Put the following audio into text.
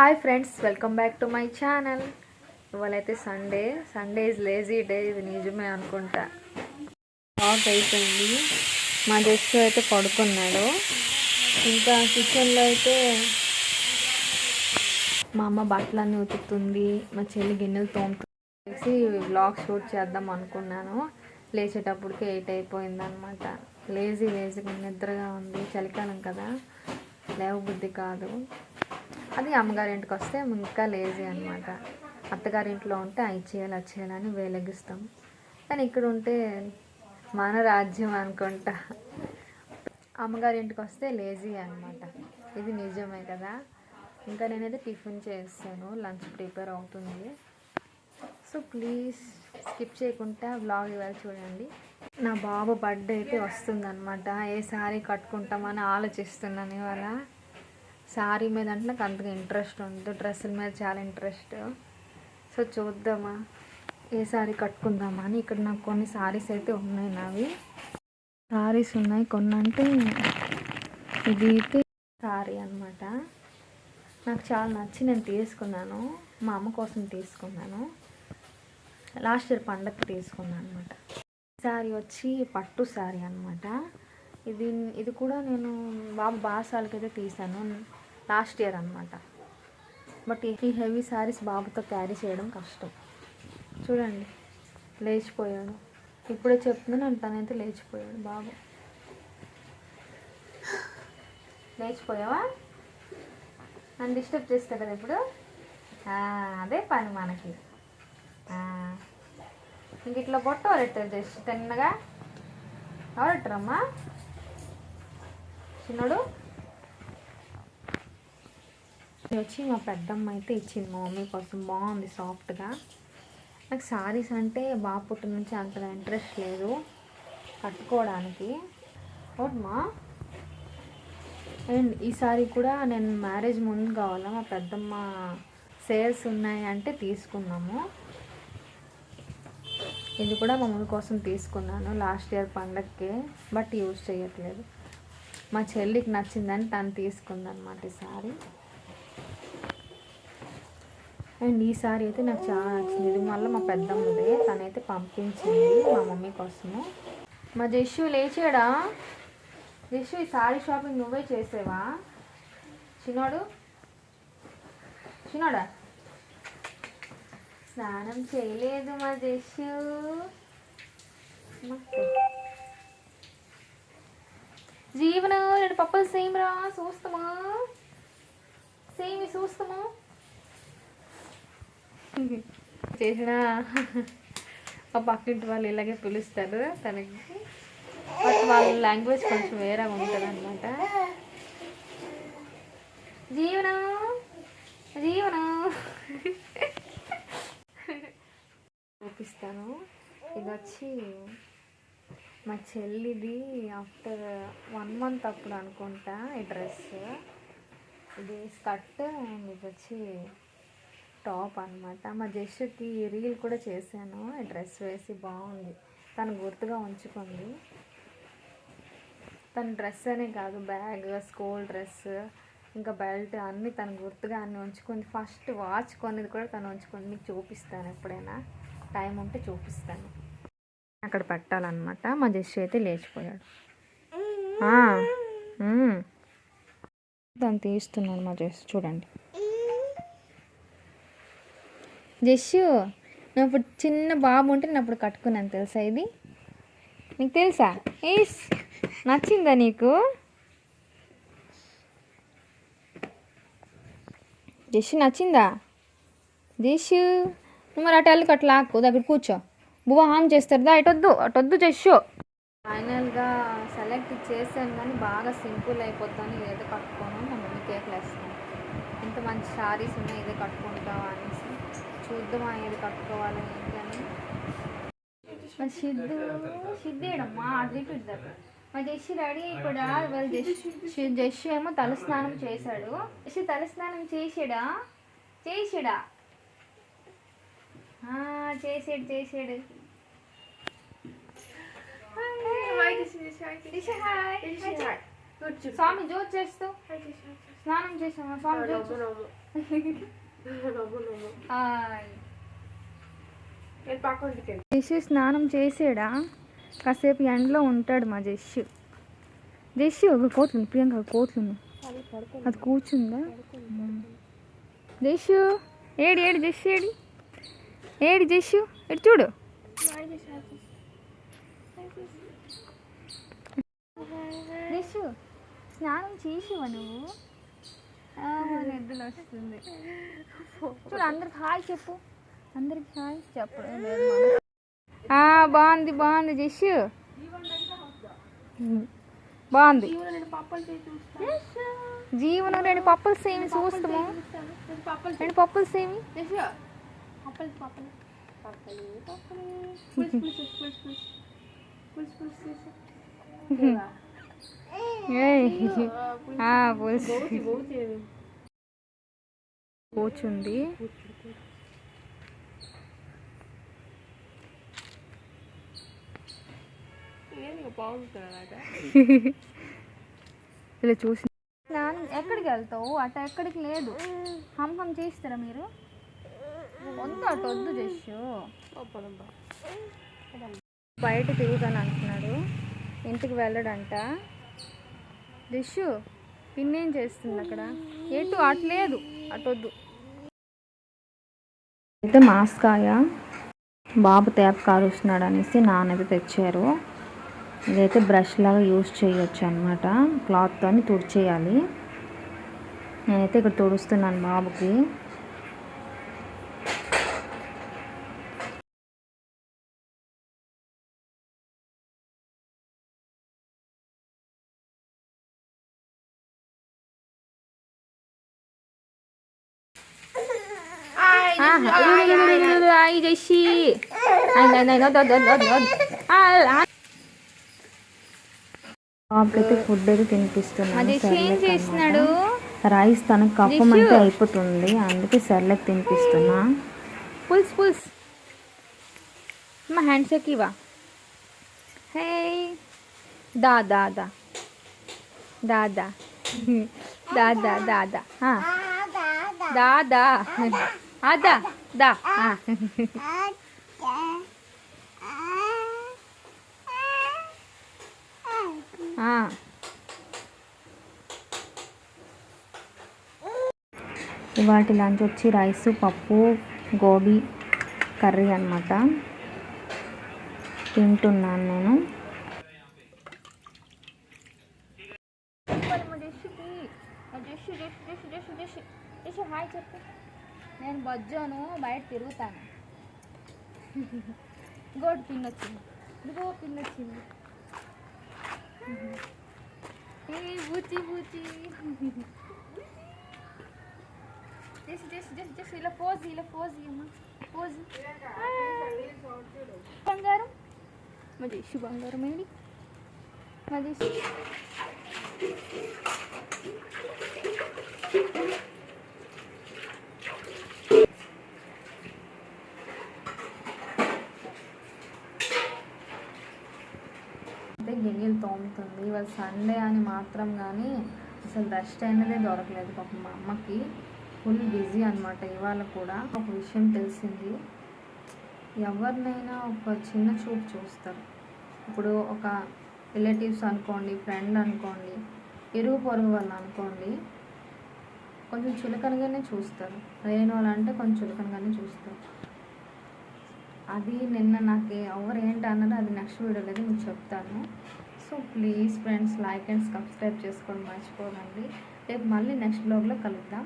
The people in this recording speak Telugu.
Hi friends welcome back to my channel. ఇవాళైతే Sunday Sunday is lazy day ఇది నిజమే అనుకుంటా. ఆఫ్ అయిపోయింది. మా జస్ట్ అయితే పడుకున్నాడు. ఇంకా కిచెన్లో అయితే మా అమ్మ బట్టలన్నీ ఉతుకుతుంది మా చెల్లి గిన్నెలు తోముతుంది వ్లాగ్ షూట్ చేద్దాం అనుకున్నాను. లేచేటప్పటికి ఎయిట్ అయిపోయింది అనమాట లేజీ లేజీగా నిద్రగా ఉంది. చలికాలం కదా. లేవబుద్ధి కాదు. అది అమ్మగారింటికి వస్తే ఇంకా లేజీ అనమాట అత్తగారింట్లో ఉంటే అవి చేయాలి అది చేయాలని వేలగిస్తాం. కానీ ఇక్కడ ఉంటే మన రాజ్యం అనుకుంటా. అమ్మగారింటికి వస్తే లేజీ అనమాట ఇది నిజమే కదా. ఇంకా నేనైతే టిఫిన్ చేస్తాను. లంచ్ ప్రిపేర్ అవుతుంది. సో ప్లీజ్ స్కిప్ చేయకుండా బ్లాగ్ ఇవాళ చూడండి. నా బాబు బర్త్డే అయితే వస్తుందన్నమాట. ఏ సారీ కట్టుకుంటామని ఆలోచిస్తున్నాను ఇవాళ. శారీ మీద అంటే నాకు అంతగా ఇంట్రెస్ట్ ఉంది డ్రెస్సుల మీద చాలా ఇంట్రెస్ట్ సో చూద్దామా. ఏ శారీ కట్టుకుందామా అని ఇక్కడ నాకు కొన్ని శారీస్ అయితే ఉన్నాయి నావి. శారీస్ ఉన్నాయి. కొన్ని అంటే ఇది అయితే శారీ అనమాట నాకు చాలా నచ్చి నేను తీసుకున్నాను. మా అమ్మ కోసం తీసుకున్నాను. లాస్ట్ ఇయర్ పండగకి తీసుకున్నాను అనమాట శారీ వచ్చి పట్టు శారీ అనమాట ఇది ఇది కూడా నేను బాబు బాసాలకైతే అయితే తీసాను లాస్ట్ ఇయర్ అనమాట బట్ ఈ హెవీ శారీస్ బాబుతో క్యారీ చేయడం కష్టం. చూడండి లేచిపోయాడు. ఇప్పుడే చెప్తున్నాను తనైతే లేచిపోయాడు బాబు. లేచిపోయావా? నన్ను డిస్టర్బ్ చేస్తా కదా ఇప్పుడు? అదే పని మనకి. ఇంక ఇట్లా బొట్ట ఎవరెట్టారు జస్ట్ తిన్నగా? ఎవరెట్టరమ్మా చిన్నోడు? ఇది వచ్చి మా పెద్దమ్మ అయితే ఇచ్చింది మా మమ్మీ కోసం బాగుంది సాఫ్ట్గా. నాకు శారీస్ అంటే బాగా పుట్టిన నుంచి అంత ఇంట్రెస్ట్ లేదు కట్టుకోవడానికి. అవునమ్మా అండ్ ఈ సారీ కూడా నేను మ్యారేజ్ ముందు కావాలా? మా పెద్దమ్మ సేల్స్ ఉన్నాయి అంటే తీసుకున్నాము ఇది కూడా మా మమ్మీ కోసం తీసుకున్నాను లాస్ట్ ఇయర్ పండగకి బట్ యూజ్ చేయట్లేదు. మా చెల్లికి నచ్చిందని తను తీసుకుందనమాట ఈ సారీ. అండ్ ఈ సారీ అయితే నాకు చాలా నచ్చింది ఇది మళ్ళీ మా పెద్దమ్మదే. తనైతే పంపించింది మా మమ్మీ కోసము. మా జస్సు లేచాడా? జస్సు ఈ సారీ షాపింగ్ నువ్వే చేసేవా? చిన్నోడు? చిన్నోడా? స్నానం చేయలేదు మా జస్సు జీవన రెండు పప్పులు సేమ్ రా చూస్తామా సేమ్ చూస్తామా చేసిన మా పక్కింటి వాళ్ళు ఇలాగే పిలుస్తారు. తనకి బట్ వాళ్ళ లాంగ్వేజ్ కొంచెం వేరే ఉంటుంది అనమాట జీవనం? జీవనం? చూపిస్తాను. ఇది వచ్చి మా చెల్లిది ఆఫ్టర్ వన్ మంత్ అప్పుడు అనుకుంటా ఈ డ్రెస్. ఇది స్కర్ట్ అండ్ ఇది వచ్చి టాప్ అనమాట మా జస్ట్కి రీల్ కూడా చేశాను. డ్రెస్ వేసి బాగుంది. తను గుర్తుగా ఉంచుకుంది. తన డ్రెస్ అనే కాదు బ్యాగ్ స్కూల్ డ్రెస్ ఇంకా బెల్ట్ అన్నీ తను గుర్తుగా అన్నీ ఉంచుకుంది. ఫస్ట్ వాచ్ కొనేది కూడా తను ఉంచుకుంది. మీకు చూపిస్తాను ఎప్పుడైనా. టైం ఉంటే చూపిస్తాను. అక్కడ పెట్టాలన్నమాట. మా జస్ట్ అయితే లేచిపోయాడు. తను తీస్తున్నాను మా జస్ట్. చూడండి. జస్సు నువ్వు ఇప్పుడు చిన్న బాబు ఉంటే నేను అప్పుడు కట్టుకున్నాను తెలుసా ఇది? నీకు తెలుసా? ఏస్ నచ్చిందా నీకు? జస్సు నచ్చిందా? జస్సు నువ్వు మరి అటు వెళ్ళి అట్లా లాక్కు దగ్గర కూర్చో. బువ్వ హామ్ చేస్తారుదా అటొద్దు అటొద్దు జస్సు ఫైనల్గా సెలెక్ట్ చేశాను కానీ బాగా సింపుల్ అయిపోతాను ఇదైతే కట్టుకోను మా మమ్మీ కేక్ వేస్తాను ఇంత మంచి శారీస్ ఉన్నాయి ఇదే కట్టుకుంటావా అనేసి. చూద్దామా ఏది కట్టుకోవాలి ఏంటి అని. మా సిద్ధు సిద్ధేడమ్మా అటు ఇటు ఇద్దరు మా జస్సు రెడీ కూడా వాళ్ళు జస్సు జస్సు ఏమో తలస్నానం చేశాడు. జస్సు తలస్నానం చేసాడా చేసాడా చేసాడు చేసాడు స్వామి జోత్ చేస్తూ. స్నానం చేసామా స్వామి జోత్ జష్ స్నానం చేసాడా? కాసేపు ఎండలో ఉంటాడు మా జష్. జష్ ఒక కోట్లు ప్రియాంక కోట్లు అది కూర్చుందా? జష్ ఏడి ఏడి జష్ ఏడి? ఏడి జష్ ఎటు చూడు. జష్ స్నానం చేసివా నువ్వు? నిద్రలు వస్తుంది చూడు అందరికి హాయ్ చెప్పు. అందరికి హాయ్. ఆ, బాగుంది బాగుంది జష్. బాగుంది. జీవనం రెండు పప్పులు సేమి? చూస్తాము రెండు పప్పులు. సేమి పులుసు పులుసు పులుసు పులుసు. చేసి కూర్చుంది. ఇలా చూసి ఎక్కడికి వెళ్తావు? అట ఎక్కడికి లేదు. హమ్ హమ్ చేస్తారా మీరు? వద్దు అటు వద్దు పప్పలమ్మా బయట తిరుగుతాను అంటున్నాడు. ఇంటికి వెళ్ళడంట. రిషు పిన్నేం చేస్తుంది అక్కడ? ఎటు అట్లేదు అటొద్దు అయితే మాస్కాయ. బాబు తేప కారుస్తున్నాడు అనేసి నాన్నది తెచ్చారు. ఇదైతే బ్రష్ లాగా యూస్ చేయొచ్చు అనమాట క్లాత్తో తుడిచేయాలి. నేనైతే ఇక్కడ తుడుస్తున్నాను బాబుకి. Ay, Jaishi. Ay, nay, nay, no, no, no, no, no. బాబుకైతే ఫుడ్ అయితే తినిపిస్తున్నాను సెర్లాక్ చేస్తున్నాడు అన్నమాట. రైస్ తనకు కప్పం అయితే అయిపోతుంది అందుకే సెర్లెక్ తినిపిస్తున్నా పుల్స్ పుల్స్ మా హ్యాండ్ షేక్ ఇవా హే దా దా దా దా దా దా దా దా దా దా దా అదా దా వాటి లంచ్ వచ్చి రైస్ పప్పు గోబీ కర్రీ అనమాట తింటున్నాను నేను హాయ్ చెప్పు నేను బజ్జోను బయట తిరుగుతాను. ఇంకోటి పిన్ వచ్చింది ఇదిగో పిన్ వచ్చింది ఏ బూచి బూచి జస్ట్ జస్ట్ జస్ట్ జస్ట్ ఇలా పోజ్ ఇలా పోజ్ అమ్మా. పోజ్. బంగారం. మా జస్సు బంగారం ఏంటి? మా జస్సు అయితే గిన్నెలు తోముతుంది ఇవాళ సండే అని మాత్రం కానీ అసలు రెస్ట్ అయినదే దొరకలేదు పాపం మా అమ్మకి. ఫుల్ బిజీ అనమాట ఇవాళ కూడా. ఒక విషయం తెలిసింది. ఎవరినైనా ఒక చిన్న చూపు చూస్తారు. ఇప్పుడు ఒక రిలేటివ్స్ అనుకోండి ఫ్రెండ్ అనుకోండి ఇరుగు పొరుగు వాళ్ళు అనుకోండి కొంచెం చులకనగానే చూస్తారు. లేని వాళ్ళు అంటే కొంచెం చులకనగానే చూస్తారు. అది నిన్న నాకు ఎవరు ఏంటి అన్నది అది నెక్స్ట్ వీడియోలో మీకు చెప్తాను. So please friends like and subscribe చేసుకోండి మర్చిపోకండి. రేపు మళ్ళీ నెక్స్ట్ బ్లాగ్లో కలుద్దాం.